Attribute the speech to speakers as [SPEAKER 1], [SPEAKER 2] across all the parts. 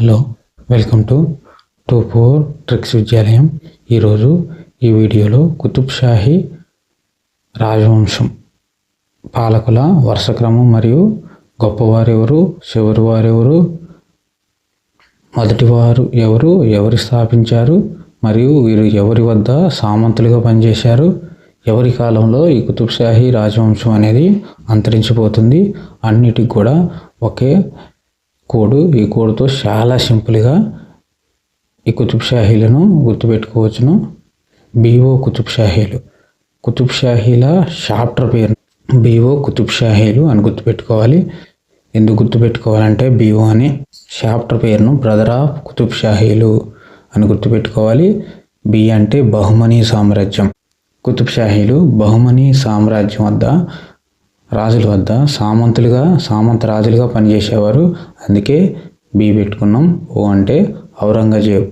[SPEAKER 1] Hello welcome to two four tricks విద్యాలయం. ఈరోజు ఈ వీడియోలో కుతుబ్షాహీ రాజవంశం పాలకుల వరుస క్రమం మరియు గొప్పవారెవరు చివరి వారెవరు మొదటివారు ఎవరు ఎవరు స్థాపించారు మరియు వీరు ఎవరి వద్ద సామంతులుగా పనిచేశారు. ఎవరి కాలంలో ఈ కుతుబ్షాహీ రాజవంశం అనేది అంతరించిపోతుంది? అన్నిటికి కూడా ఒకే కోడ్ ఈ కోడ్తో చాలా సింపుల్గా ఈ కుతుబ్ షాహీలను గుర్తుపెట్టుకోవచ్చును. బీఓ కుతుబ్ షాహీలు. కుతుబ్ షాహీల చాప్టర్ పేరు బీఓ కుతుబ్ షాహీలు అని గుర్తుపెట్టుకోవాలి. ఎందుకు గుర్తుపెట్టుకోవాలంటే బీఓ అనే చాప్టర్ పేరును బ్రదర్ ఆఫ్ కుతుబ్ షాహీలు అని గుర్తుపెట్టుకోవాలి. బి అంటే బహుమనీ సామ్రాజ్యం. కుతుబ్ షాహీలు బహుమనీ సామ్రాజ్యం వద్ద రాజుల వద్ద సామంతులుగా సామంత రాజులుగా పనిచేసేవారు. అందుకే బి పెట్టుకున్నాం. ఓ అంటే ఔరంగజేబ్.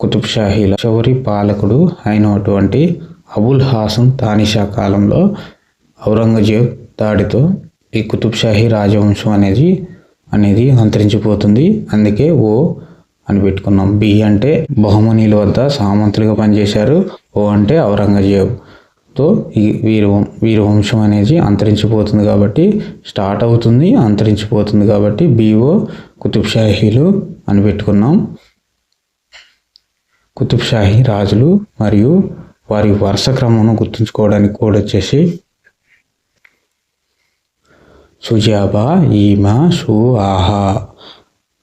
[SPEAKER 1] కుతుబ్షాహీల చివరి పాలకుడు అయినటువంటి అబుల్ హాసన్ తానిషా కాలంలో ఔరంగజేబ్ దాడితో ఈ కుతుబ్షాహీ రాజవంశం అనేది అనేది అంతరించిపోతుంది. అందుకే ఓ అని పెట్టుకున్నాం. బి అంటే బహుమనీల వద్ద సామంతులుగా పనిచేశారు. ఓ అంటే ఔరంగజేబ్. తో ఈ వీరు వం- వంశం అనేది అంతరించిపోతుంది కాబట్టి స్టార్ట్ అవుతుంది అంతరించిపోతుంది కాబట్టి బీఓ కుతుబ్ షాహీలు అని పెట్టుకున్నాం. కుతుబ్షాహీ రాజులు మరియు వారి వరుస క్రమం గుర్తుంచుకోవడానికి కూడా వచ్చేసి సుజాబా ఈమె సు ఆహా.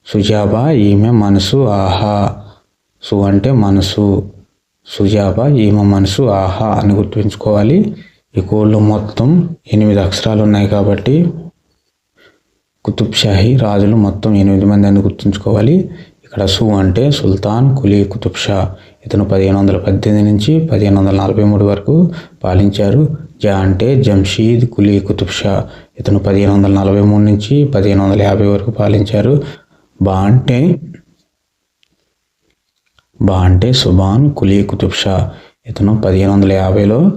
[SPEAKER 1] సుజాబా ఈమె మనసు ఆహా. సు అంటే మనసు. సుజాబ ఈమె మనసు ఆహా అని గుర్తుంచుకోవాలి. ఈ కోళ్ళు మొత్తం ఎనిమిది అక్షరాలు ఉన్నాయి కాబట్టి కుతుబ్ షాహీ రాజులు మొత్తం ఎనిమిది మంది అని గుర్తుంచుకోవాలి. ఇక్కడ సు అంటే సుల్తాన్ కులీ కుతుబ్ షా ఇతను పదిహేను వందల పద్దెనిమిది నుంచి పదిహేను వందల నలభై మూడు వరకు పాలించారు. జా అంటే జంషీద్ కులీ కుతుబ్ షా ఇతను పదిహేను వందల నలభై మూడు నుంచి పదిహేను వందల యాభై వరకు పాలించారు. బా అంటే బా అంటే సుబాన్ కులీ కుతుబ్షా. ఇతను పదిహేను వందల యాభైలో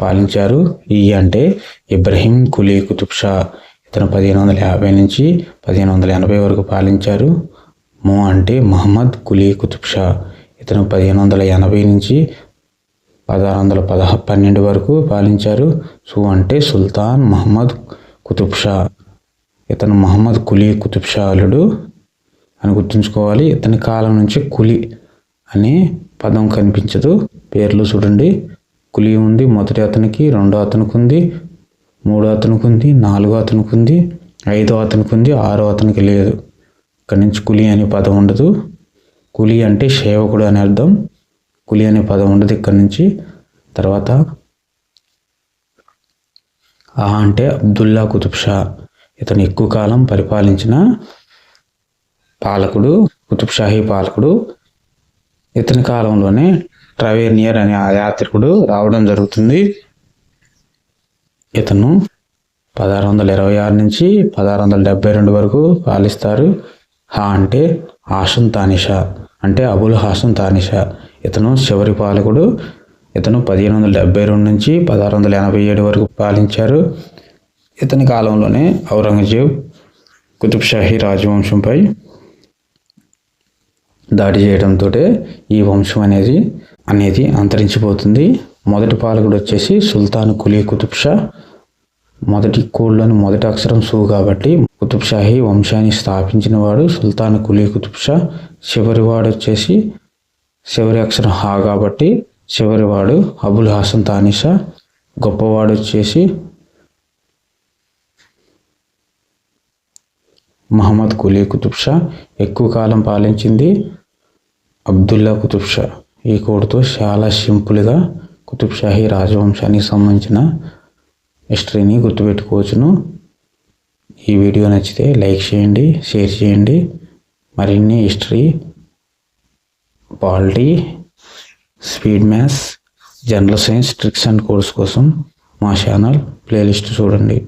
[SPEAKER 1] పాలించారు. ఈ అంటే ఇబ్రహీం కులీ కుతుబ్ షా ఇతను పదిహేను వందల యాభై నుంచి పదిహేను వందల ఎనభై వరకు పాలించారు. మో అంటే మహమ్మద్ కులీ కుతుబ్షా. ఇతను పదిహేను వందల ఎనభై నుంచి పదహారు వందల పదహ పన్నెండు వరకు పాలించారు. సు అంటే సుల్తాన్ మహమ్మద్ కుతుబ్షా. ఇతను మహమ్మద్ కులీ కుతుబ్షా అల్లుడు అని గుర్తుంచుకోవాలి. ఇతని కాలం నుంచి కులి అనే పదం కనిపించదు. పేర్లు చూడండి. కులి ఉంది మొదటి అతనికి రెండో అతనికి ఉంది మూడో అతనికి ఉంది నాలుగో అతనికి ఉంది ఐదో అతనికి ఉంది ఆరో అతనికి లేదు. ఇక్కడి నుంచి కులి అనే పదం ఉండదు. కులి అంటే సేవకుడు అని అర్థం. కులి అనే పదం ఉండదు ఇక్కడి నుంచి. తర్వాత ఆ అంటే అబ్దుల్లా కుతుబ్ షా. ఇతను ఎక్కువ కాలం పరిపాలించిన పాలకుడు కుతుబ్ షాహీ పాలకుడు. ఇతని కాలంలోనే ట్రవేనియర్ అనే ఆ యాత్రికుడు రావడం జరుగుతుంది. ఇతను పదహారు వందల ఇరవై ఆరు నుంచి పదహారు వందల డెబ్బై రెండు వరకు పాలిస్తారు. హా అంటే హాసన్ తానిషా అంటే అబుల్ హాసన్ తానిషా. ఇతను చివరి పాలకుడు. ఇతను పదిహేను వందల డెబ్బై రెండు నుంచి పదహారు వందల ఎనభై ఏడు వరకు పాలించారు. ఇతని కాలంలోనే ఔరంగజేబ్ కుతుబ్షాహీ రాజవంశంపై దాడి చేయడంతో ఈ వంశం అనేది అనేది అంతరించిపోతుంది. మొదటి పాలకుడు వచ్చేసి సుల్తాన్ కులీ కుతుబ్ షా మొదటి కోడ్లోని మొదటి అక్షరం సు కాబట్టి కుతుబ్ షాహీ వంశాన్ని స్థాపించిన వాడు సుల్తాన్ కులీ కుతుబ్ షా చివరి వాడు వచ్చేసి చివరి అక్షరం హా కాబట్టి చివరి వాడు అబుల్ హాసన్ తానిషా. గొప్పవాడు వచ్చేసి మహమ్మద్ కులీ కుతుబ్షా ఎక్కువ కాలం పాలించింది అబ్దుల్లా కుతుబ్షా ఈ కోడ్తో చాలా సింపుల్గా కుతుబ్షాహీ రాజవంశానికి సంబంధించిన హిస్టరీని గుర్తుపెట్టుకోవచ్చును. ఈ వీడియో నచ్చితే లైక్ చేయండి షేర్ చేయండి. మరిన్ని history polity speed maths general science tricks and course కోసం మా ఛానల్ ప్లేలిస్ట్ చూడండి.